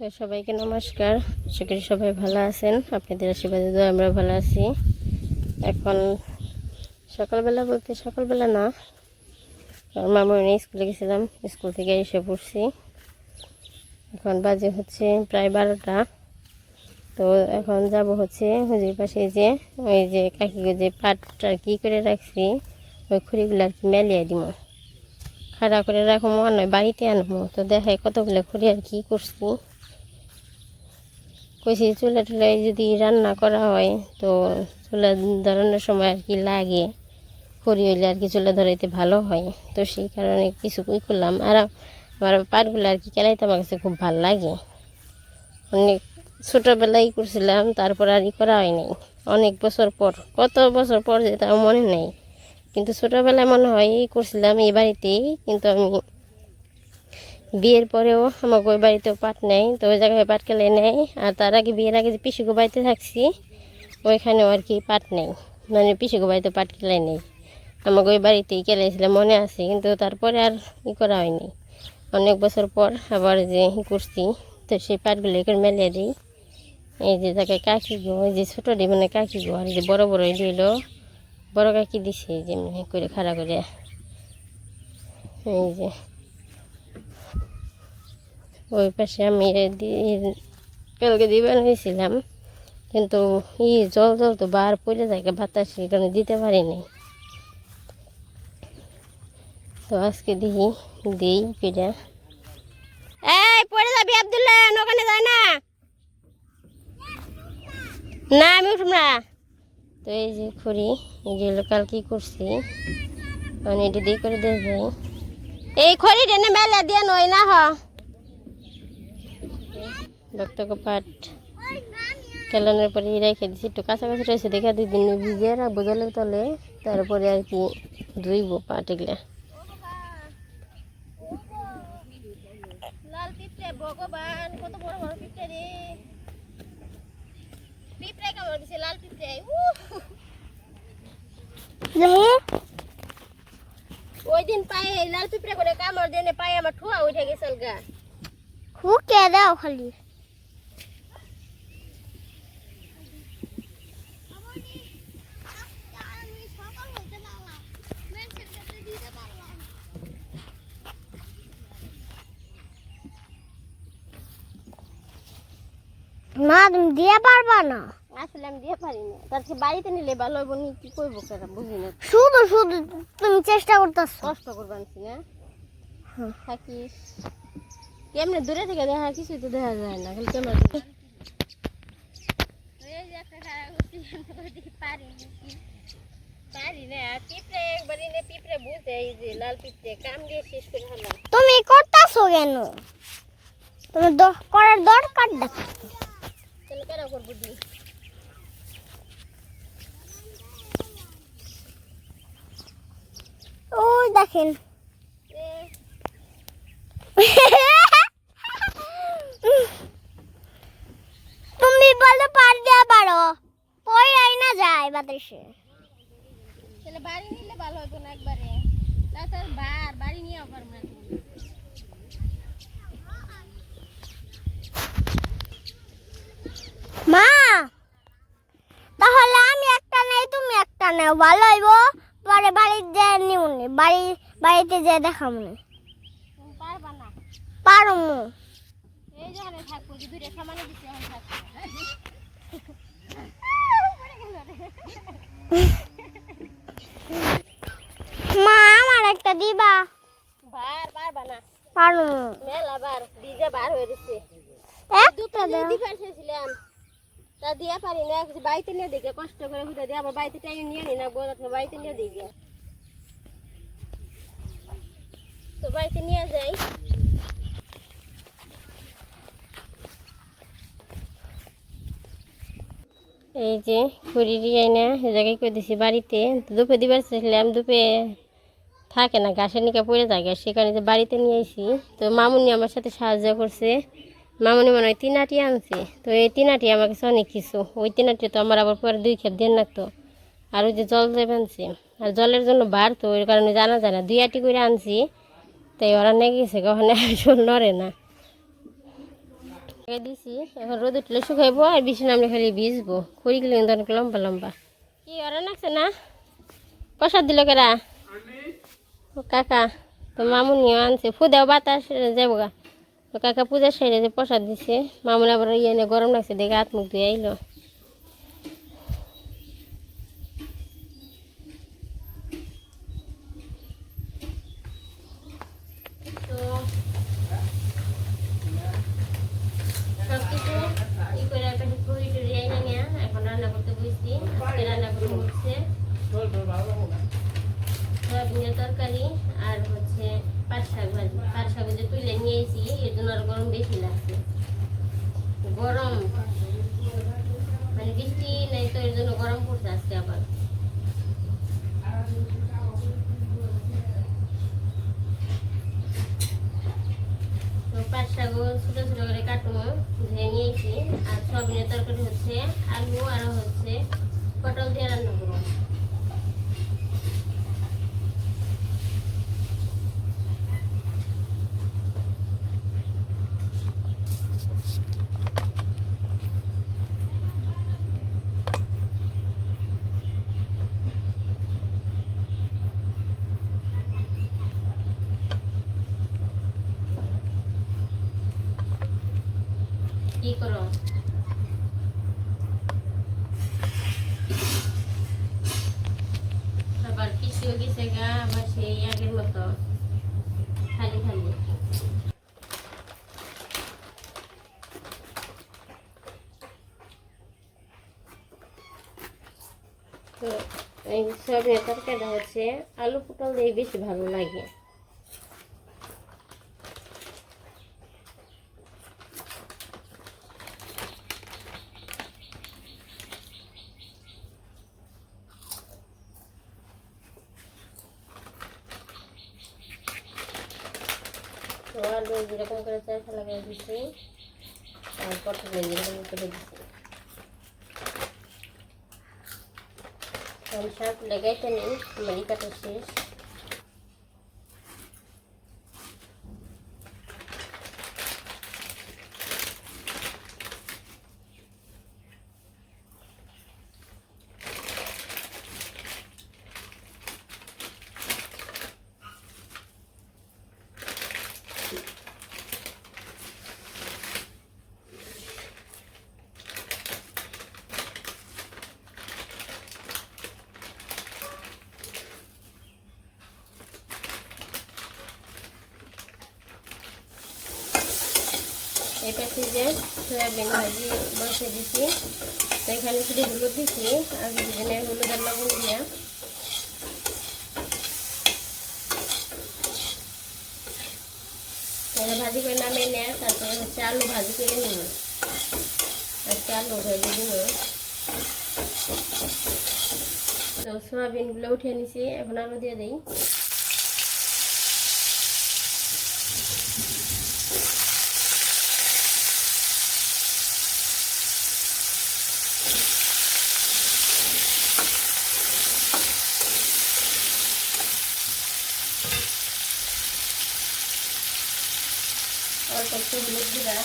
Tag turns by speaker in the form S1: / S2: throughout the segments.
S1: তো সবাইকে নমস্কার। আশা সবাই ভালো আছেন। আপনাদের আশীর্বাদে তো আমরা ভালো আছি। এখন সকালবেলা বলতে সকালবেলা না মামনি স্কুলে গেছিলাম, স্কুল থেকে এসে পড়ছি। এখন বাজে হচ্ছে প্রায় বারোটা। তো এখন যাব হচ্ছে হুজুর পাশে যে, ওই যে কাকি যে পাটটা কি করে রাখছি, ওই খুঁড়িগুলো আর কি মেলিয়ে দিব। খাড়া করে রাখব, আর নয় বাড়িতে আনব। তো দেখাই কতগুলো খুঁড়ি আর কি করছি। কইছি, চুলা টুলায় যদি রান্না করা হয়, তো চুলা ধরানোর সময় আর কি লাগে? খড়ি হইলে আর কি চুলা ধরাইতে ভালো হয়? তো সেই কারণে কিছু কই করলাম। আর আমার পাটগুলো আর কি কেলাইতে আমার কাছে খুব ভালো লাগে। অনেক ছোটোবেলায় করছিলাম, তারপর আর ই করা হয়নি। অনেক বছর পর, কত বছর পর যে তাও মনে নেই। কিন্তু ছোটোবেলায় মনে হয় করছিলাম এই বাড়িতেই, কিন্তু আমি বিয়ের পরেও আমাকে ওই বাড়িতেও পাট নেই, তো ওই জায়গায় পাট কেলে নেই। আর তার আগে বিয়ের আগে যে পিসুগো বাড়িতে থাকছি, ওইখানেও আর কি পাট নেই। মানে পিসুগো বাড়িতে পাট কেলাই নেই। আমাকে ওই বাড়িতেই কেলাইছিলাম মনে আছে, কিন্তু তারপরে আর ই করা হয়নি। অনেক বছর পর আবার যে করছি, তো সেই পাটগুলো এখানে মেলে দিই। এই যে তাকে কাকি গো, এই যে ছোটো ডি মানে কাকি গো, আর যে বড় বড় হলো। বড় কাকি দিছে, এই যে এমনি করে খাড়া করে। এই যে ওই পাশে আমি কালকে দিবে নিয়েছিলাম কিন্তু ই জল জল তো বার পড়ে যায় বাতাস সেখানে দিতে পারিনি। তো আজকে দেখি দিই পিঠা এই, পড়ে যাবি আবদুল্লাহ, ওখানে যায় না? না, আমি উঠব না। তো এই যে খড়ি, এই যে কাল কি করছি মানে এটা দিয়ে করে দেবে এই খড়ি টেনে মেলা দিয়ে নয় না হ। ভক্তকে পাট কেলানোর পরে রেখে দিচ্ছি একটু কাছাকাছি রয়েছে দেখে দুই দিন ভিজিয়ে রাখব জলের তলে তারপরে আর কি ধুইব পাট এগুলা। ভগবান কত বড় বড় পিঁপড়ে রে। পিঁপড়ে কামড় দিছে লাল পিঁপড়ে ওই দিন পায়ে লাল পিঁপড়ে করে কামড় দেনে পায়ে আমার ঠোয়া উঠে গেছে গা
S2: হুকে দাও খালি না তুমি দিয়ে পারবা না?
S1: আসলে আমি দিয়ে পারি না। তার বাড়িতে নিলে ভালো হইব নি কি করব কেন বুঝি না।
S2: শুধু শুধু তুমি চেষ্টা করতেছ।
S1: কষ্ট করব আনছি না।
S2: হুম।
S1: থাকিস। কেমনে দূরে থেকে দেখা কিছুই তো দেখা যায় না খালি কেমন পারি না পিঁপড়ে একবারই নে পিঁপড়ে বুঝে এই যে লাল পিঁপড়ে কাম দিয়ে শেষ করে হলাম
S2: তুমি করতেছো কেন? তুমি দ- করার দরকার দেখো ওই দেখেন। তুমি বলো পার দেওয়া পারো। পরে আই না যায় বাতাসে
S1: বাড়ি নিলে ভালো হতো না একবারে। তাছাড়া বাড়ি নিয়ে না
S2: মা তাহলে আমি একটা নেই তুমি একটা নেও ভালো হইব। পরে বাড়িতে যে নিউনি বাড়ি বাড়িতে যে দেখামনি
S1: তুমি পারবা না।
S2: পারো
S1: এই যখন থাকব যে দূরে সামান্য দিচ্ছে এখন থাকব।
S2: মা আমার একটা দিবা।
S1: বার
S2: পারো
S1: মেলা বার ডিজে বার হয়ে গেছে।
S2: একটা
S1: দিবার শেষছিলাম তা দিয়া পারি না বাড়িতে নিয়ে দেখে কষ্ট করে ঘুরে দিয়ে, আবার বাড়িতে টাইম নিয়ে নি না বোঝা থেকে বাড়িতে নিয়ে দেখে তো বাড়িতে নিয়ে যাই। এই যে খুঁড়ি দিয়ে না সে জায়গায় করে দিছি, বাড়িতে। দুপে দিবার চেয়েছিলাম দুপে থাকে না, ঘাসের নিকা পড়ে থাকে সেখানে যে বাড়িতে নিয়ে এসি তো মামুনি আমার সাথে সাহায্য করছে। মামুনি মনে হয় তিনাটি আনছে। তো এই তিনাটি আমার কাছে অনেক কিছু। ওই তিনাটি তো আমার আবার পরে দুই খেপ দেন লাগতো। আর ওই যে জল দেবে আনছে। আর জলের জন্য বার তো ওই কারণে জানা যায় না। দুই আটি করে আনছি তাই ওরা নেগে গেছে ওখানে আসল নড়ে না। দিছি এখন রোদ উঠলে শুকাইবো আর বেশি নামলে খালি ভিজবো। খড়ি গেলে কিন্তু অনেক লম্বা লম্বা। কি ওরা নাকছে না? প্রসাদ দিল কেরা? কাকা তো মামুনিও আনছে। ফুদেও বাতাস যাব গা। কাকা পূজার সাইডে যে প্রসাদ দিছে মামুনি আবার ইয়ে নিয়ে গরম লাগছে দেখে হাত মুখ ধুয়ে আইলো তরকারি আর হচ্ছে পাট শাক শাক নিয়েছি আর গরম বেশি লাগছে। গরম। মানে গরম পড়ছে আজকে আবার। পাট শাকও ছোটো ছোটো করে কাটবো, ধুয়ে নিয়েছি। আর সয়াবিনের তরকারি হচ্ছে আলু, আর হচ্ছে পটল দিয়ে রান্না করব। করো। আবার পিছিয়ে গেছে গা, আবার সেই আগের মতো। খালি খালি। তো এই সবের তরকারিটা হচ্ছে আলু পটল দিয়ে বেশি ভালো লাগে তো আলু যেরকম করে চারটা লাগাই দিচ্ছি আর পটল যেরকম করে দিচ্ছি আমি শাক লাগাইতে নিই এই পাশে সয়াবিন ভাজি বসে দিছি। তো এখানে শুধু হলুদ দিছি আর দুজনে হলুদ আর লবণ দিয়া। ভাজি করে নামিয়ে নেয় তারপরে হচ্ছে আলু ভাজি করে নিব। আজকে আলু ভাজি দিব। তো সয়াবিনগুলো উঠিয়ে নিছি, এখন আলু দিয়ে দিই অল্প একটু হলুদ দিবা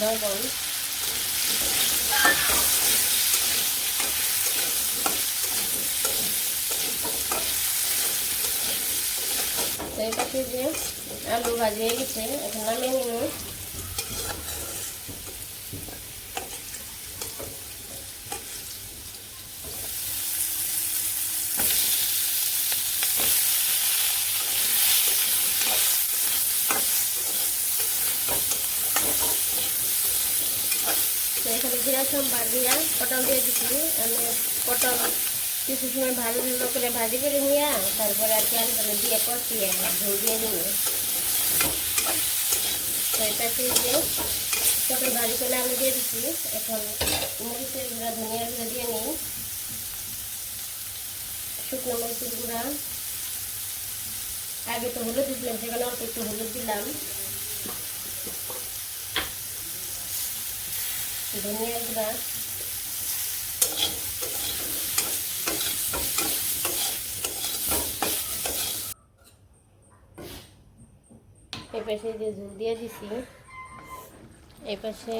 S1: লবণ এই পাশে যে আলু ভাজি গেছে এখন নামিয়ে নিব তো এখানে জিরা সম্বার দিয়া পটল দিয়ে দিচ্ছি আমি পটল কিছু সময় ভালো করে ভাজি করে নিয়ে তারপরে আর কি করে দিয়ে কষিয়ে ঝোল দিয়ে নিব তো পটল ভাজি করে আলু দিয়ে দিচ্ছি এখন মরিচের গুঁড়া ধনিয়ার গুঁড়া দিয়ে নিই। শুকনো মরিচের গুঁড়া। আগে তো হলুদ দিয়েছিলাম সেখানে অল্প একটু হলুদ দিলাম। ধনিয়ার গুঁড়া এই পাশে যে ঝুল দিয়ে দিছি, এই পাশে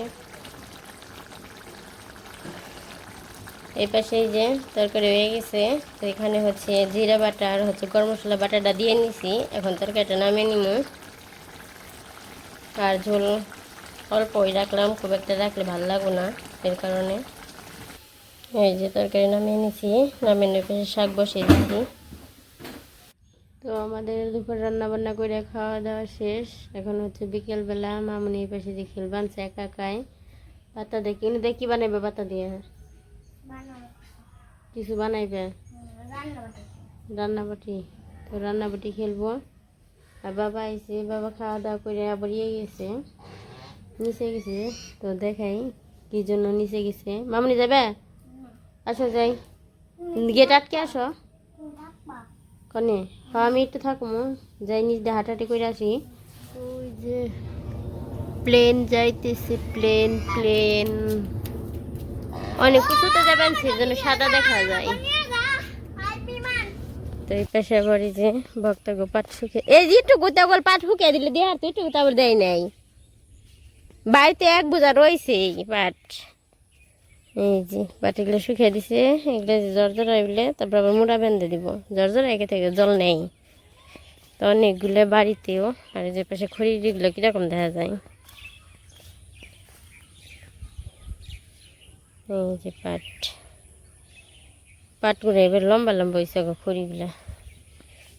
S1: এই পাশে যে তরকারি হয়ে গেছে, তো এখানে হচ্ছে জিরা বাটা আর হচ্ছে গরম মশলা বাটাটা দিয়ে নিছি। এখন তরকারিটা নামিয়ে নিমু। আর ঝোল অল্পই রাখলাম, খুব একটা রাখলে ভালো লাগবে না, এর কারণে। এই যে তরকারি নামিয়ে নিছি, নামিয়ে পাশে শাক বসিয়ে দিছি। তো আমাদের দুপুর রান্না বান্না করে খাওয়া দাওয়া শেষ। এখন হচ্ছে বিকেলবেলা মামুনি পাশে দিয়ে খেল বানছে একা একাই। পাতা দেখি উনি দেখি বানাইবে পাতা দিয়ে? কিছু বানাইবে? রান্নাবাটি। তো রান্নাবাটি খেলব। আর বাবা আইছে, বাবা খাওয়া দাওয়া করে আবার ইয়ে গেছে। নিচে গেছে, তো দেখাই কি জন্য নিচে গেছে। মামনি যাবে? আসো যাই। গেট আটকে আসো। কনে হ্যাঁ আমি একটু থাকব যাই নিজ দিয়ে হাঁটাহাঁটি করে আসি। ওই যে প্লেন যাইতেছে, প্লেন প্লেন। অনেক কিছুতে যাবেন, সেজন্য সাদা দেখা যায়। তো এই পাশে এই যে ভক্তগো পাট শুকে এই যে একটু গোতা গোল পাট শুকিয়ে দিলে দিয়ে আর তো একটু তারপর দেয় নাই। বাড়িতে এক বোঝা রয়েছে এই পাট। এই যে পাটিগুলো শুকিয়ে দিছে, এগুলো জ্বর আইলে তারপর আবার মোড়া বেঁধে দিব। জ্বর একে থেকে জল নেই। তো অনেকগুলো বাড়িতেও, আর যে পাশে খড়িগুলো কীরকম দেখা যায়। এই যে পাট। পাটগুলো এবার লম্বা লম্বা হয়েছে খড়িগুলা।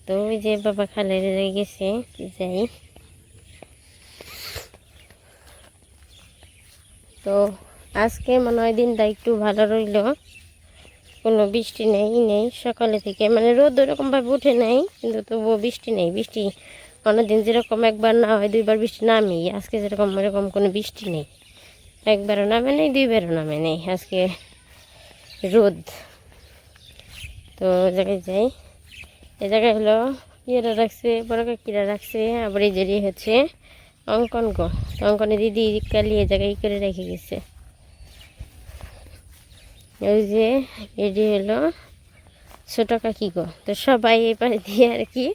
S1: তো ওই যে বাবা খালে গেছে, যাই। তো আজকে মনে হয় দিনটা একটু ভালো রইল। কোনো বৃষ্টি নেই নেই। সকালে থেকে মানে রোদ ওরকমভাবে উঠে নাই, কিন্তু তবুও বৃষ্টি নেই। বৃষ্টি অন্যদিন যেরকম একবার না হয় দুইবার বৃষ্টি নামি আজকে যেরকম ওরকম কোনো বৃষ্টি নেই। একবারও নামে নেই, দুইবারও নামে নেই আজকে রোদ। তো জায়গায় যাই। এ জায়গায় হলো ইয়েরা রাখছে, বড় কাকিরা রাখছে, আবার এই হচ্ছে। অঙ্কন গো, অঙ্কনে দিদি কালি এ জায়গায় করে রেখে গেছে। ওই যে, এটি হলো ছোটো কাকি গো। তো সবাই পাশে দিয়ে আর কি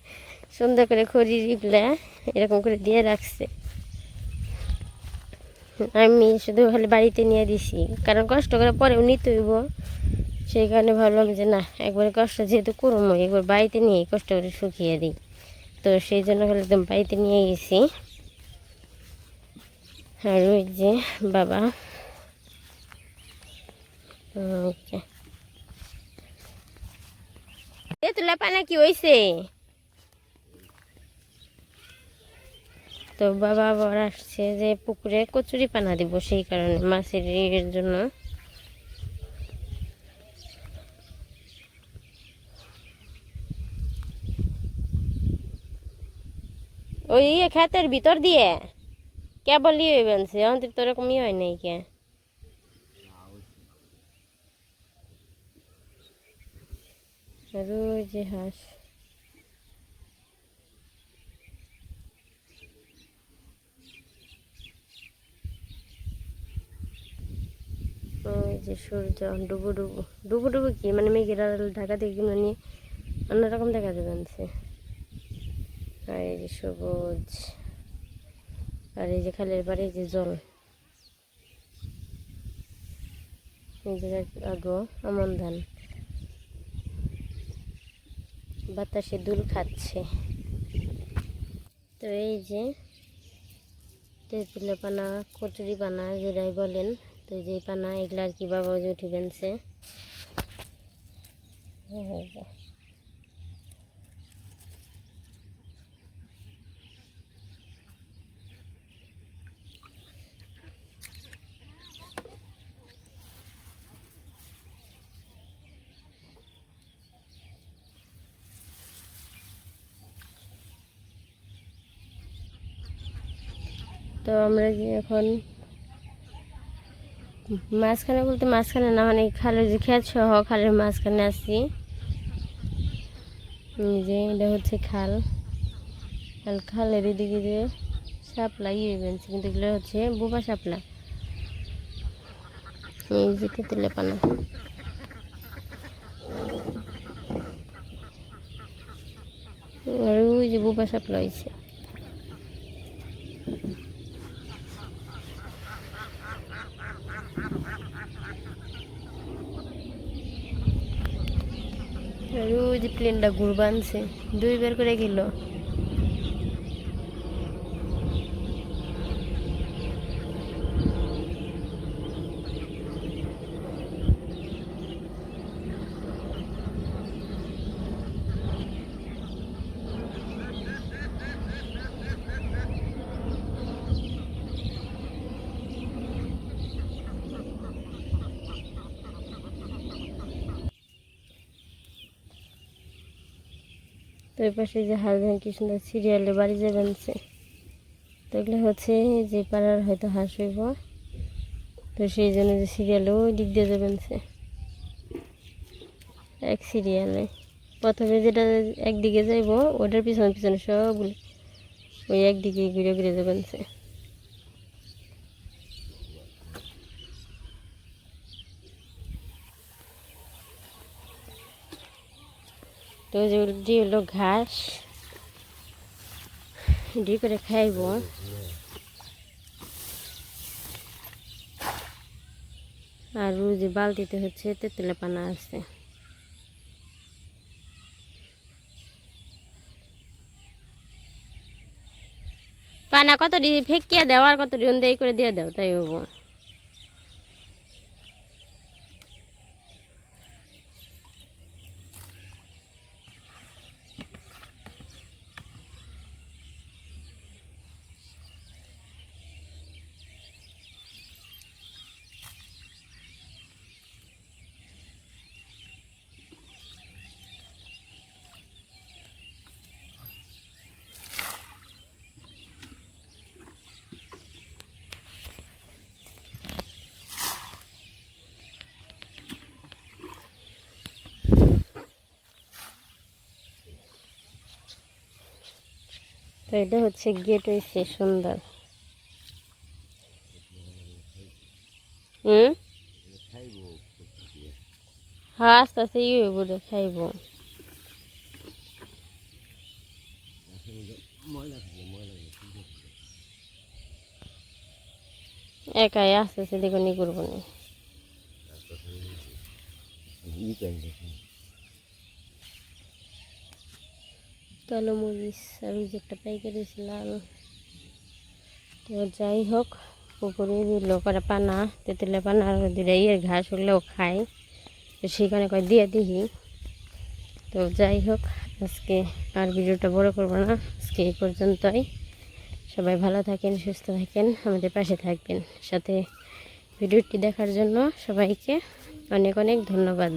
S1: সুন্দর করে খড়ি রিপলা এরকম করে দিয়ে রাখছে। আমি শুধু খালি বাড়িতে নিয়ে দিছি, কারণ কষ্ট করে পরেও নিতে হইব। সেই কারণে ভাবলাম যে না, একবারে কষ্ট যেহেতু করব একবার বাড়িতে নিয়ে কষ্ট করে শুকিয়ে দিই। তো সেই জন্য খালি একদম বাড়িতে নিয়ে গেছি। আর ওই যে বাবা। তেঁতুলা পানা কি হয়েছে তো বাবা আবার আসছে যে পুকুরে কচুরি পানা দিব সেই কারণে মাছের ইয়ের জন্য। ওই ইয়ে ক্ষেতের ভিতর দিয়ে? কেবল ইয়ে বানছে আমাদের তো ওরকম ইয়ে হয় নাই কে যে হাঁস ওই যে সূর্য ডুবু ডুবু ডুবু ডুবু কি মানে মেঘের ঢাকা থেকে নিয়ে অন্যরকম দেখা যাবে এই যে সবুজ আর এই যে খালের বাড়ি যে জল। আগো, আমন ধান। বাতাসে দুল খাচ্ছে। তো এই যে তেঁতুলে পানা, কচুরি পানা যেটাই বলেন, তো যে পানা এগুলো আর কি বাবা উঠে বেনছে তো আমরা এখন মাঝখানে বলতে মাঝখানে না মানে খালের যে খেত সহ খালের মাঝখানে এই যে এটা হচ্ছে খাল। খাল খালের এদিকে যে শাপলা ইয়ে বেনছে, কিন্তু এগুলো হচ্ছে বোবা শাপলা। এই যে তেঁতুলে পানা। আর ওই যে বোবা শাপলা হয়েছে যে প্লেনটা ঘুরবানছে। দুইবার করে গেল। তো পাশে যে হাজবেন্ড কি সুন্দর সিরিয়ালে বাড়ি যাবেন সে তো এগুলো হচ্ছে যে পাড়ার হয়তো হাঁস হইব। তো সেই জন্য যে সিরিয়ালে ওই দিক দিয়ে যাবেন সে এক সিরিয়ালে। প্রথমে যেটা একদিকে যাইব, ওটার পিছনে পিছনে সবগুলো ওই একদিকে ঘুরে ঘুরে যাবেন সে তো যে যে হলো ঘাস। এটি করে খাইব। আর যে বালতিতে হচ্ছে তেঁতুলে পানা আছে। পানা কত দিয়ে ফেকিয়া দেওয়া আর কত দিয়ে দেই করে দিয়ে দাও, তাই হব। তো এটা হচ্ছে গেট হয়েছে সুন্দর হুম? হ্যাঁ আস্তে আস্তে ইয়ে রে খাইব। একাই আস্তে আস্তে দেখো নি করব না। কালো মরিচ ওই যে একটা পাইকারি লাল তো যাই হোক, পুকুরে দিল করে পানা তেঁতুলে পানা আর দিলে ইয়ের ঘাস হলেও খায়। তো সেখানে কয় দিয়ে দিই তো যাই হোক, আজকে আর ভিডিওটা বড় করব না। আজকে এই পর্যন্তই। সবাই ভালো থাকেন, সুস্থ থাকেন, আমাদের পাশে থাকবেন। সাথে ভিডিওটি দেখার জন্য সবাইকে অনেক অনেক ধন্যবাদ।